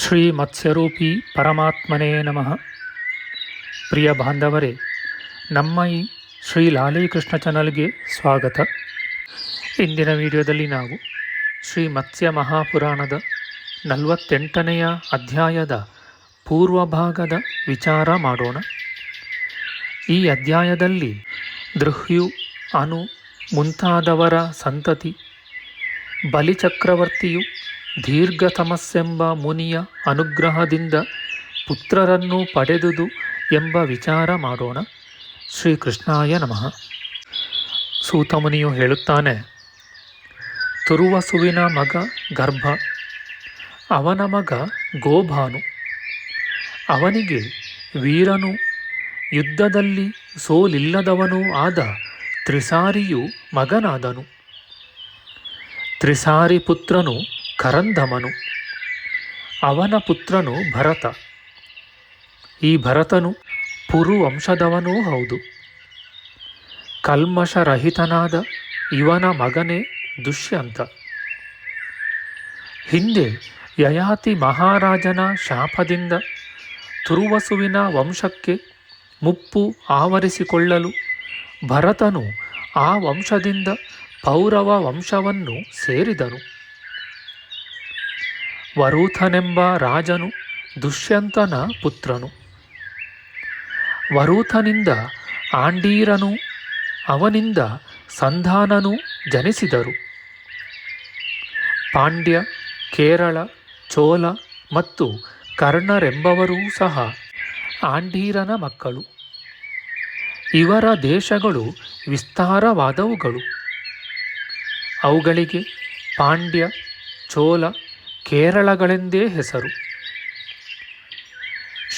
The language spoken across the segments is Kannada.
ಶ್ರೀ ಮತ್ಸ್ಯರೂಪಿ ಪರಮಾತ್ಮನೇ ನಮಃ. ಪ್ರಿಯ ಬಾಂಧವರೇ, ನಮ್ಮ ಈ ಶ್ರೀ ಲಾಲೀಕೃಷ್ಣ ಚಾನಲ್ಗೆ ಸ್ವಾಗತ. ಇಂದಿನ ವಿಡಿಯೋದಲ್ಲಿ ನಾವು ಶ್ರೀ ಮತ್ಸ್ಯ ಮಹಾಪುರಾಣದ ನಲವತ್ತೆಂಟನೆಯ ಅಧ್ಯಾಯದ ಪೂರ್ವಭಾಗದ ವಿಚಾರ ಮಾಡೋಣ. ಈ ಅಧ್ಯಾಯದಲ್ಲಿ ದೃಹ್ಯು, ಅನು ಮುಂತಾದವರ ಸಂತತಿ, ಬಲಿಚಕ್ರವರ್ತಿಯು ದೀರ್ಘತಮಸ್ಸೆಂಬ ಮುನಿಯ ಅನುಗ್ರಹದಿಂದ ಪುತ್ರರನ್ನು ಪಡೆದುದು ಎಂಬ ವಿಚಾರ ಮಾಡೋಣ. ಶ್ರೀಕೃಷ್ಣಾಯ ನಮಃ. ಸೂತಮುನಿಯು ಹೇಳುತ್ತಾನೆ, ತುರುವಸುವಿನ ಮಗ ಗರ್ಭ, ಅವನ ಮಗ ಗೋಭಾನು. ಅವನಿಗೆ ವೀರನು, ಯುದ್ಧದಲ್ಲಿ ಸೋಲಿಲ್ಲದವನೂ ಆದ ತ್ರಿಸಾರಿಯು ಮಗನಾದನು. ತ್ರಿಸಾರಿ ಪುತ್ರನು ಕರಂಧಮನು. ಅವನ ಪುತ್ರನು ಭರತ. ಈ ಭರತನು ಪುರು ವಂಶದವನೂ ಹೌದು. ಕಲ್ಮಶರಹಿತನಾದ ಇವನ ಮಗನೇ ದುಷ್ಯಂತ. ಹಿಂದೆ ಯಯಾತಿ ಮಹಾರಾಜನ ಶಾಪದಿಂದ ತುರುವಸುವಿನ ವಂಶಕ್ಕೆ ಮುಪ್ಪು ಆವರಿಸಿಕೊಳ್ಳಲು ಭರತನು ಆ ವಂಶದಿಂದ ಪೌರವ ವಂಶವನ್ನು ಸೇರಿದನು. ವರೂಥನೆಂಬ ರಾಜನು ದುಷ್ಯಂತನ ಪುತ್ರನು. ವರೂಥನಿಂದ ಆಂಡೀರನು, ಅವನಿಂದ ಸಂಧಾನನು ಜನಿಸಿದರು. ಪಾಂಡ್ಯ, ಕೇರಳ, ಚೋಲ ಮತ್ತು ಕರ್ಣರೆಂಬವರೂ ಸಹ ಆಂಡೀರನ ಮಕ್ಕಳು. ಇವರ ದೇಶಗಳು ವಿಸ್ತಾರವಾದವುಗಳು. ಅವುಗಳಿಗೆ ಪಾಂಡ್ಯ, ಚೋಲ ಕೇರಳಗಳೆಂದೇ ಹೆಸರು.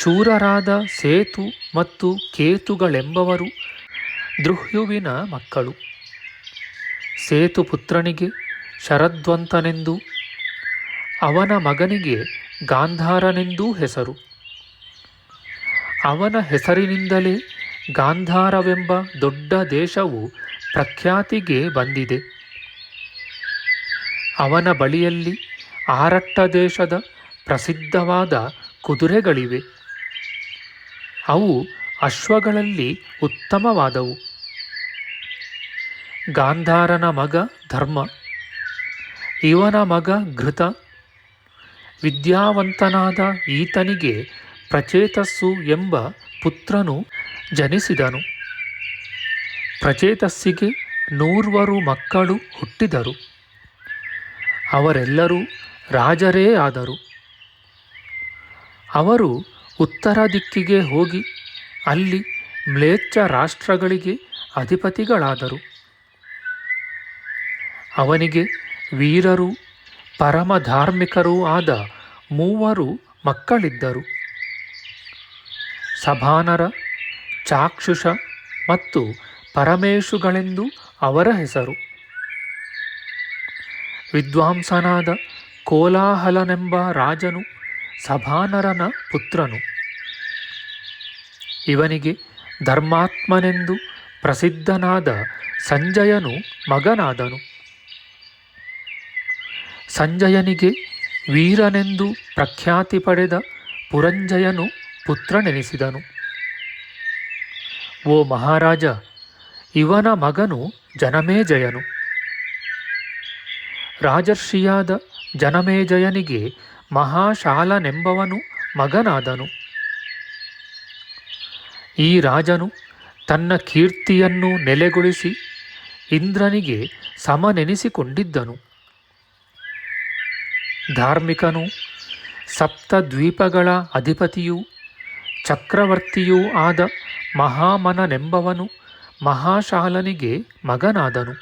ಶೂರರಾದ ಸೇತು ಮತ್ತು ಕೇತುಗಳೆಂಬವರು ದೃಹ್ಯುವಿನ ಮಕ್ಕಳು. ಸೇತು ಪುತ್ರನಿಗೆ ಶರದ್ವಂತನೆಂದು, ಅವನ ಮಗನಿಗೆ ಗಾಂಧಾರನೆಂದೂ ಹೆಸರು. ಅವನ ಹೆಸರಿನಿಂದಲೇ ಗಾಂಧಾರವೆಂಬ ದೊಡ್ಡ ದೇಶವು ಪ್ರಖ್ಯಾತಿಗೆ ಬಂದಿದೆ. ಅವನ ಬಳಿಯಲ್ಲಿ ಆರಟ್ಟ ದೇಶದ ಪ್ರಸಿದ್ಧವಾದ ಕುದುರೆಗಳಿವೆ. ಅವು ಅಶ್ವಗಳಲ್ಲಿ ಉತ್ತಮವಾದವು. ಗಾಂಧಾರನ ಮಗ ಧರ್ಮ, ಇವನ ಮಗ ಘೃತ, ವಿದ್ಯಾವಂತನಾದ ಈತನಿಗೆ ಪ್ರಚೇತಸ್ಸು ಎಂಬ ಪುತ್ರನು ಜನಿಸಿದನು. ಪ್ರಚೇತಸ್ಸಿಗೆ ನೂರ್ವರು ಮಕ್ಕಳು ಹುಟ್ಟಿದರು. ಅವರೆಲ್ಲರೂ ರಾಜರೇ ಆದರು. ಅವರು ಉತ್ತರ ದಿಕ್ಕಿಗೆ ಹೋಗಿ ಅಲ್ಲಿ ಮ್ಲೇಚ್ಛ ರಾಷ್ಟ್ರಗಳಿಗೆ ಅಧಿಪತಿಗಳಾದರು. ಅವನಿಗೆ ವೀರರು ಪರಮ ಧಾರ್ಮಿಕರೂ ಆದ ಮೂವರು ಮಕ್ಕಳಿದ್ದರು. ಸಭಾನರ, ಚಾಕ್ಷುಷ ಮತ್ತು ಪರಮೇಶುಗಳೆಂದು ಅವರ ಹೆಸರು. ವಿದ್ವಾಂಸನಾದ ಕೋಲಾಹಲನೆಂಬ ರಾಜನು ಸಭಾನರನ ಪುತ್ರನು. ಇವನಿಗೆ ಧರ್ಮಾತ್ಮನೆಂದು ಪ್ರಸಿದ್ಧನಾದ ಸಂಜಯನು ಮಗನಾದನು. ಸಂಜಯನಿಗೆ ವೀರನೆಂದು ಪ್ರಖ್ಯಾತಿ ಪಡೆದ ಪುರಂಜಯನು ಪುತ್ರನೆನಿಸಿದನು. ಓ ಮಹಾರಾಜ, ಇವನ ಮಗನು ಜನಮೇಜಯನು. ರಾಜರ್ಷಿಯಾದ ಜನಮೇಜಯನಿಗೆ ಮಹಾಶಾಲನೆಂಬವನು ಮಗನಾದನು. ಈ ರಾಜನು ತನ್ನ ಕೀರ್ತಿಯನ್ನು ನೆಲೆಗೊಳಿಸಿ ಇಂದ್ರನಿಗೆ ಸಮನೆನಿಸಿಕೊಂಡಿದ್ದನು. ಧಾರ್ಮಿಕನು ಸಪ್ತದ್ವೀಪಗಳ ಅಧಿಪತಿಯೂ ಚಕ್ರವರ್ತಿಯೂ ಆದ ಮಹಾಮನನೆಂಬವನು ಮಹಾಶಾಲನಿಗೆ ಮಗನಾದನು.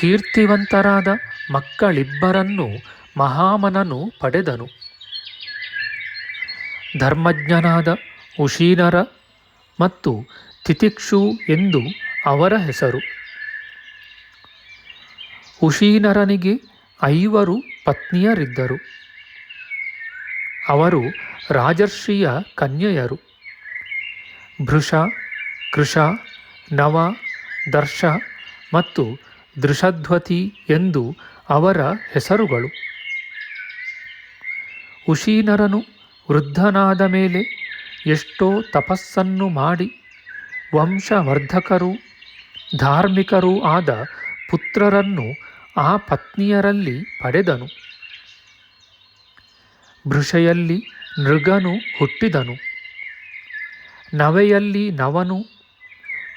ಕೀರ್ತಿವಂತರಾದ ಮಕ್ಕಳಿಬ್ಬರನ್ನು ಮಹಾಮನನು ಪಡೆದನು. ಧರ್ಮಜ್ಞನಾದ ಉಶೀನರ ಮತ್ತು ತಿತಿಕ್ಷು ಎಂದು ಅವರ ಹೆಸರು. ಉಶೀನರನಿಗೆ ಐವರು ಪತ್ನಿಯರಿದ್ದರು. ಅವರು ರಾಜರ್ಷಿಯ ಕನ್ಯೆಯರು. ಭೃಷ, ಕೃಷ, ನವ, ದರ್ಶ ಮತ್ತು ದೃಷಧ್ವತಿ ಎಂದು ಅವರ ಹೆಸರುಗಳು. ಉಶೀನರನು ವೃದ್ಧನಾದ ಮೇಲೆ ಎಷ್ಟೋ ತಪಸ್ಸನ್ನು ಮಾಡಿ ವಂಶವರ್ಧಕರೂ ಧಾರ್ಮಿಕರೂ ಆದ ಪುತ್ರರನ್ನು ಆ ಪತ್ನಿಯರಲ್ಲಿ ಪಡೆದನು. ಭೃಷೆಯಲ್ಲಿ ನೃಗನು ಹುಟ್ಟಿದನು. ನವೆಯಲ್ಲಿ ನವನು,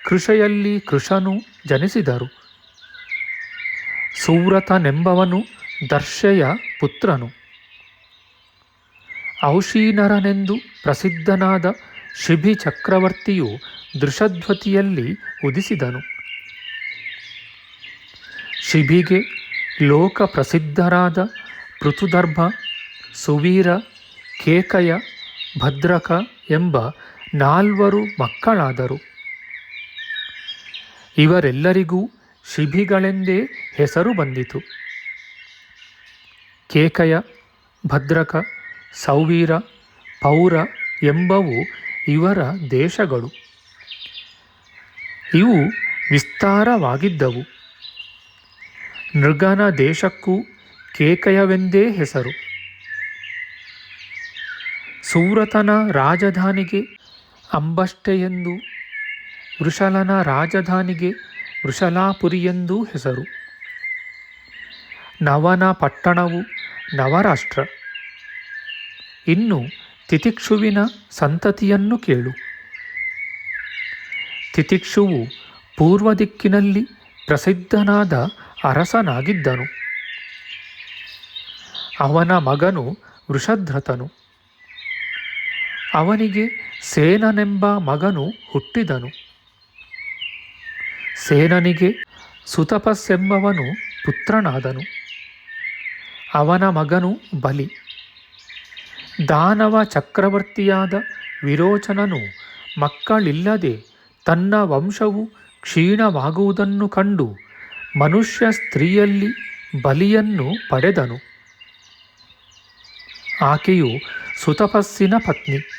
ಕೃಷೆಯಲ್ಲಿ ಕೃಷನು ಜನಿಸಿದರು. ಸೂರತನೆಂಬವನು ದರ್ಶೆಯ ಪುತ್ರನು. ಔಷೀನರನೆಂದು ಪ್ರಸಿದ್ಧನಾದ ಶಿಭಿ ಚಕ್ರವರ್ತಿಯು ದೃಷಧ್ವತಿಯಲ್ಲಿ ಉದಿಸಿದನು. ಶಿಬಿಗೆ ಲೋಕ ಪ್ರಸಿದ್ಧರಾದ ಪೃಥುದರ್ಭ, ಸುವೀರ, ಕೇಕಯ, ಭದ್ರಕ ಎಂಬ ನಾಲ್ವರು ಮಕ್ಕಳಾದರು. ಇವರೆಲ್ಲರಿಗೂ ಶಿಬಿಗಳೆಂದೇ ಹೆಸರು ಬಂದಿತು. ಕೇಕಯ, ಭದ್ರಕ, ಸೌವೀರ, ಪೌರ ಎಂಬವು ಇವರ ದೇಶಗಳು. ಇವು ವಿಸ್ತಾರವಾಗಿದ್ದವು. ನೃಗನ ದೇಶಕ್ಕೂ ಕೇಕಯವೆಂದೇ ಹೆಸರು. ಸೂರತನ ರಾಜಧಾನಿಗೆ ಅಂಬಷ್ಟೆಯೆಂದು, ವೃಷಲನ ರಾಜಧಾನಿಗೆ ವೃಷಲಾಪುರಿಯೆಂದೂ ಹೆಸರು. ನವನ ಪಟ್ಟಣವು ನವರಾಷ್ಟ್ರ. ಇನ್ನು ತಿತಿಕ್ಷುವಿನ ಸಂತತಿಯನ್ನು ಕೇಳು. ತಿತಿಕ್ಷುವು ಪೂರ್ವ ದಿಕ್ಕಿನಲ್ಲಿ ಪ್ರಸಿದ್ಧನಾದ ಅರಸನಾಗಿದ್ದನು. ಅವನ ಮಗನು ವೃಷಧ್ರತನು. ಅವನಿಗೆ ಸೇನನೆಂಬ ಮಗನು ಹುಟ್ಟಿದನು. ಸೇನನಿಗೆ ಸುತಪಸ್ಸೆಂಬವನು ಪುತ್ರನಾದನು. ಅವನ ಮಗನು ಬಲಿ. ದಾನವ ಚಕ್ರವರ್ತಿಯಾದ ವಿರೋಚನನು ಮಕ್ಕಳಿಲ್ಲದೆ ತನ್ನ ವಂಶವು ಕ್ಷೀಣವಾಗುವುದನ್ನು ಕಂಡು ಮನುಷ್ಯ ಸ್ತ್ರೀಯಲ್ಲಿ ಬಲಿಯನ್ನು ಪಡೆದನು. ಆಕೆಯು ಸುತಪಸ್ಸಿನ ಪತ್ನಿ.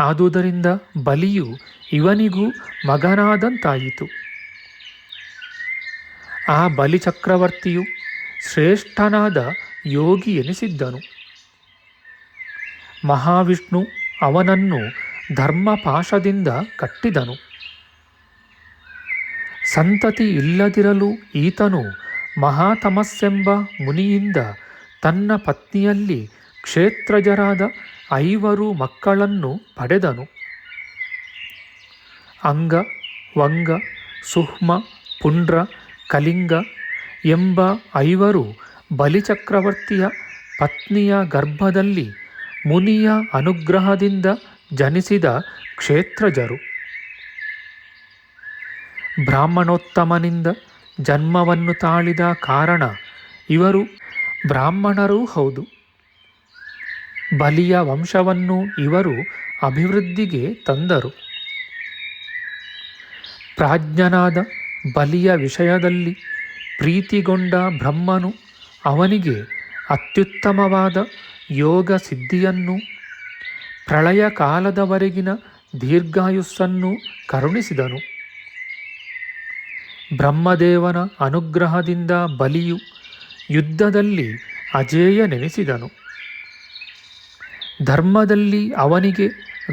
ಆದುದರಿಂದ ಬಲಿಯು ಇವನಿಗೂ ಮಗನಾದಂತಾಯಿತು. ಆ ಬಲಿಚಕ್ರವರ್ತಿಯು ಶ್ರೇಷ್ಠನಾದ ಯೋಗಿ ಎನಿಸಿದ್ದನು. ಮಹಾವಿಷ್ಣು ಅವನನ್ನು ಧರ್ಮಪಾಶದಿಂದ ಕಟ್ಟಿದನು. ಸಂತತಿ ಇಲ್ಲದಿರಲು ಈತನು ಮಹಾತಮಸ್ಸೆಂಬ ಮುನಿಯಿಂದ ತನ್ನ ಪತ್ನಿಯಲ್ಲಿ ಕ್ಷೇತ್ರಜರಾದ ಐವರು ಮಕ್ಕಳನ್ನು ಪಡೆದನು. ಅಂಗ, ವಂಗ, ಸುಹ್ಮ, ಪುಂಡ್ರ, ಕಲಿಂಗ ಎಂಬ ಐವರು ಬಲಿಚಕ್ರವರ್ತಿಯ ಪತ್ನಿಯ ಗರ್ಭದಲ್ಲಿ ಮುನಿಯ ಅನುಗ್ರಹದಿಂದ ಜನಿಸಿದ ಕ್ಷೇತ್ರಜರು. ಬ್ರಾಹ್ಮಣೋತ್ತಮನಿಂದ ಜನ್ಮವನ್ನು ತಾಳಿದ ಕಾರಣ ಇವರು ಬ್ರಾಹ್ಮಣರೂ ಹೌದು. ಬಲಿಯ ವಂಶವನ್ನು ಇವರು ಅಭಿವೃದ್ಧಿಗೆ ತಂದರು. ಪ್ರಾಜ್ಞನಾದ ಬಲಿಯ ವಿಷಯದಲ್ಲಿ ಪ್ರೀತಿಗೊಂಡ ಬ್ರಹ್ಮನು ಅವನಿಗೆ ಅತ್ಯುತ್ತಮವಾದ ಯೋಗ ಸಿದ್ಧಿಯನ್ನು, ಪ್ರಳಯ ಕಾಲದವರೆಗಿನ ದೀರ್ಘಾಯುಸ್ಸನ್ನು ಕರುಣಿಸಿದನು. ಬ್ರಹ್ಮದೇವನ ಅನುಗ್ರಹದಿಂದ ಬಲಿಯು ಯುದ್ಧದಲ್ಲಿ ಅಜೇಯನೆನಿಸಿದನು. ಧರ್ಮದಲ್ಲಿ ಅವನಿಗೆ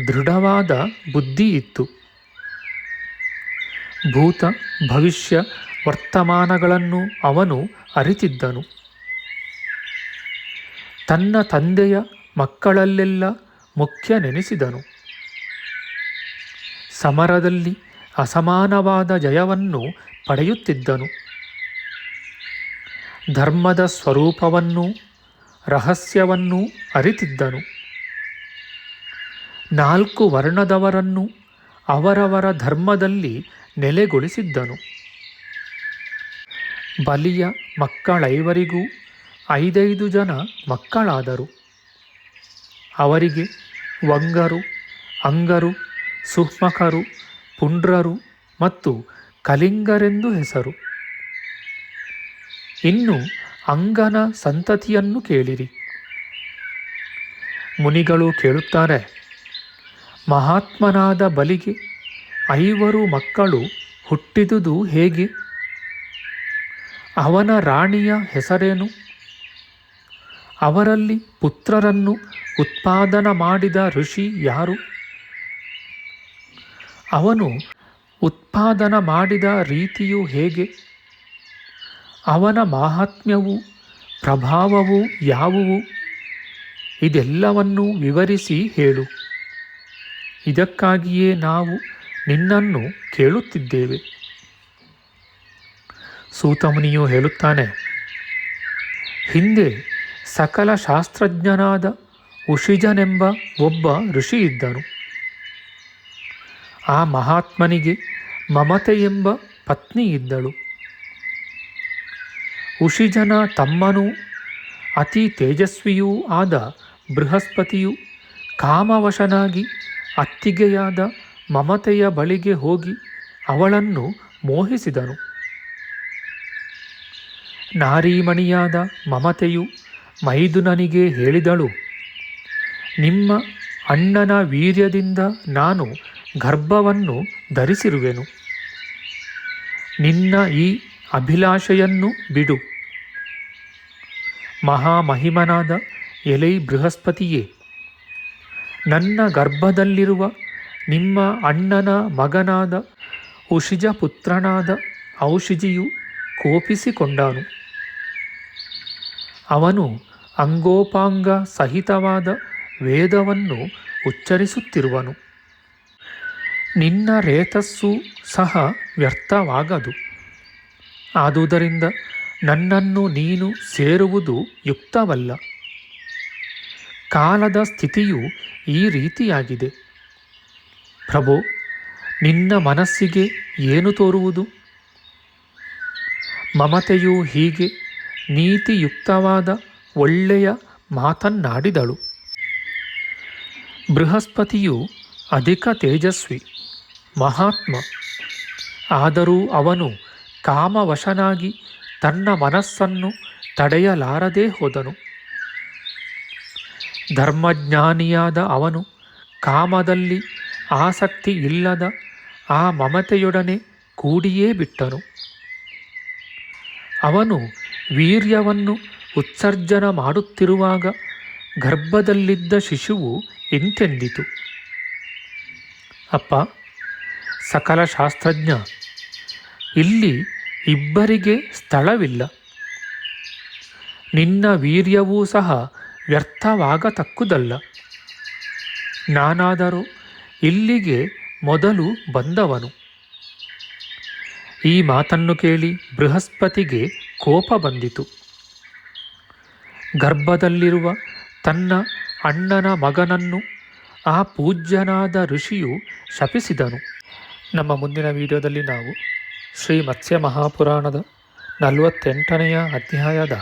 ದೃಢವಾದ ಬುದ್ಧಿ ಇತ್ತು. ಭೂತ ಭವಿಷ್ಯ ವರ್ತಮಾನಗಳನ್ನು ಅವನು ಅರಿತಿದ್ದನು. ತನ್ನ ತಂದೆಯ ಮಕ್ಕಳಲ್ಲೆಲ್ಲ ಮುಖ್ಯ ನೆನೆಸಿದನು ಸಮರದಲ್ಲಿ ಅಸಮಾನವಾದ ಜಯವನ್ನು ಪಡೆಯುತ್ತಿದ್ದನು. ಧರ್ಮದ ಸ್ವರೂಪವನ್ನು, ರಹಸ್ಯವನ್ನು ಅರಿತಿದ್ದನು. ನಾಲ್ಕು ವರ್ಣದವರನ್ನು ಅವರವರ ಧರ್ಮದಲ್ಲಿ ನೆಲೆಗೊಳಿಸಿದ್ದನು. ಬಲಿಯ ಮಕ್ಕಳೈವರಿಗೂ ಐದೈದು ಜನ ಮಕ್ಕಳಾದರು. ಅವರಿಗೆ ವಂಗರು, ಅಂಗರು ಸುಹ್ಮಕರು ಪುಂಡ್ರರು ಮತ್ತು ಕಲಿಂಗರೆಂದು ಹೆಸರು. ಇನ್ನು ಅಂಗನ ಸಂತತಿಯನ್ನು ಕೇಳಿರಿ. ಮುನಿಗಳು ಕೇಳುತ್ತಾರೆ ಮಹಾತ್ಮನಾದ ಬಲಿಗೆ ಐವರು ಮಕ್ಕಳು ಹುಟ್ಟಿದುದು ಹೇಗೆ? ಅವನ ರಾಣಿಯ ಹೆಸರೇನು? ಅವರಲ್ಲಿ ಪುತ್ರರನ್ನು ಉತ್ಪಾದನ ಮಾಡಿದ ಋಷಿ ಯಾರು? ಅವನು ಉತ್ಪಾದನ ಮಾಡಿದ ರೀತಿಯು ಹೇಗೆ? ಅವನ ಮಾಹಾತ್ಮ್ಯವು, ಪ್ರಭಾವವು ಯಾವುವು? ಇದೆಲ್ಲವನ್ನೂ ವಿವರಿಸಿ ಹೇಳು. ಇದಕ್ಕಾಗಿಯೇ ನಾವು ನಿನ್ನನ್ನು ಕೇಳುತ್ತಿದ್ದೇವೆ. ಸೂತಮುನಿಯು ಹೇಳುತ್ತಾನೆ, ಹಿಂದೆ ಸಕಲ ಶಾಸ್ತ್ರಜ್ಞನಾದ ಉಷಿಜನೆಂಬ ಒಬ್ಬ ಋಷಿ ಇದ್ದನು. ಆ ಮಹಾತ್ಮನಿಗೆ ಮಮತೆ ಎಂಬ ಪತ್ನಿ ಇದ್ದಳು. ಉಷಿಜನ ತಮ್ಮನೂ ಅತಿ ತೇಜಸ್ವಿಯೂ ಆದ ಬೃಹಸ್ಪತಿಯು ಕಾಮವಶನಾಗಿ ಅತ್ತಿಗೆಯಾದ ಮಮತೆಯ ಬಳಿಗೆ ಹೋಗಿ ಅವಳನ್ನು ಮೋಹಿಸಿದನು. ನಾರೀಮಣಿಯಾದ ಮಮತೆಯು ಮೈದುನನಿಗೆ ಹೇಳಿದಳು, ನಿಮ್ಮ ಅಣ್ಣನ ವೀರ್ಯದಿಂದ ನಾನು ಗರ್ಭವನ್ನು ಧರಿಸಿರುವೆನು. ನಿನ್ನ ಈ ಅಭಿಲಾಷೆಯನ್ನು ಬಿಡು. ಮಹಾಮಹಿಮನಾದ ಎಲೈ ಬೃಹಸ್ಪತಿಯೇ ನನ್ನ ಗರ್ಭದಲ್ಲಿರುವ ನಿಮ್ಮ ಅಣ್ಣನ ಮಗನಾದ ಉಷಿಜ ಪುತ್ರನಾದ ಔಷಿಜಿಯು ಕೋಪಿಸಿಕೊಂಡನು. ಅವನು ಅಂಗೋಪಾಂಗ ಸಹಿತವಾದ ವೇದವನ್ನು ಉಚ್ಚರಿಸುತ್ತಿರುವನು. ನಿನ್ನ ರೇತಸ್ಸು ಸಹ ವ್ಯರ್ಥವಾಗದು. ಆದುದರಿಂದ ನನ್ನನ್ನು ನೀನು ಸೇರುವುದು ಯುಕ್ತವಲ್ಲ. ಕಾಲದ ಸ್ಥಿತಿಯು ಈ ರೀತಿಯಾಗಿದೆ. ಪ್ರಭು, ನಿನ್ನ ಮನಸ್ಸಿಗೆ ಏನು ತೋರುವುದು? ಮಮತೆಯು ಹೀಗೆ ನೀತಿಯುಕ್ತವಾದ ಒಳ್ಳೆಯ ಮಾತನ್ನಾಡಿದಳು. ಬೃಹಸ್ಪತಿಯು ಅಧಿಕ ತೇಜಸ್ವಿ, ಮಹಾತ್ಮ. ಆದರೂ ಅವನು ಕಾಮವಶನಾಗಿ ತನ್ನ ಮನಸ್ಸನ್ನು ತಡೆಯಲಾರದೇ ಹೋದನು. ಧರ್ಮಜ್ಞಾನಿಯಾದ ಅವನು ಕಾಮದಲ್ಲಿ ಆಸಕ್ತಿ ಇಲ್ಲದ ಆ ಮಮತೆಯೊಡನೆ ಕೂಡಿಯೇ ಬಿಟ್ಟನು. ಅವನು ವೀರ್ಯವನ್ನು ಉತ್ಸರ್ಜನ ಮಾಡುತ್ತಿರುವಾಗ ಗರ್ಭದಲ್ಲಿದ್ದ ಶಿಶುವು ಇಂತೆಂದಿತು. ಅಪ್ಪ, ಸಕಲ ಶಾಸ್ತ್ರಜ್ಞ, ಇಲ್ಲಿ ಇಬ್ಬರಿಗೆ ಸ್ಥಳವಿಲ್ಲ. ನಿನ್ನ ವೀರ್ಯವೂ ಸಹ ವ್ಯರ್ಥವಾಗತಕ್ಕುದಲ್ಲ ನಾನಾದರೂ ಇಲ್ಲಿಗೆ ಮೊದಲು ಬಂದವನು. ಈ ಮಾತನ್ನು ಕೇಳಿ ಬೃಹಸ್ಪತಿಗೆ ಕೋಪ ಬಂದಿತು. ಗರ್ಭದಲ್ಲಿರುವ ತನ್ನ ಅಣ್ಣನ ಮಗನನ್ನು ಆ ಪೂಜ್ಯನಾದ ಋಷಿಯು ಶಪಿಸಿದನು. ನಮ್ಮ ಮುಂದಿನ ವಿಡಿಯೋದಲ್ಲಿ ನಾವು ಶ್ರೀ ಮತ್ಸ್ಯ ಮಹಾಪುರಾಣದ ನಲವತ್ತೆಂಟನೆಯ ಅಧ್ಯಾಯದ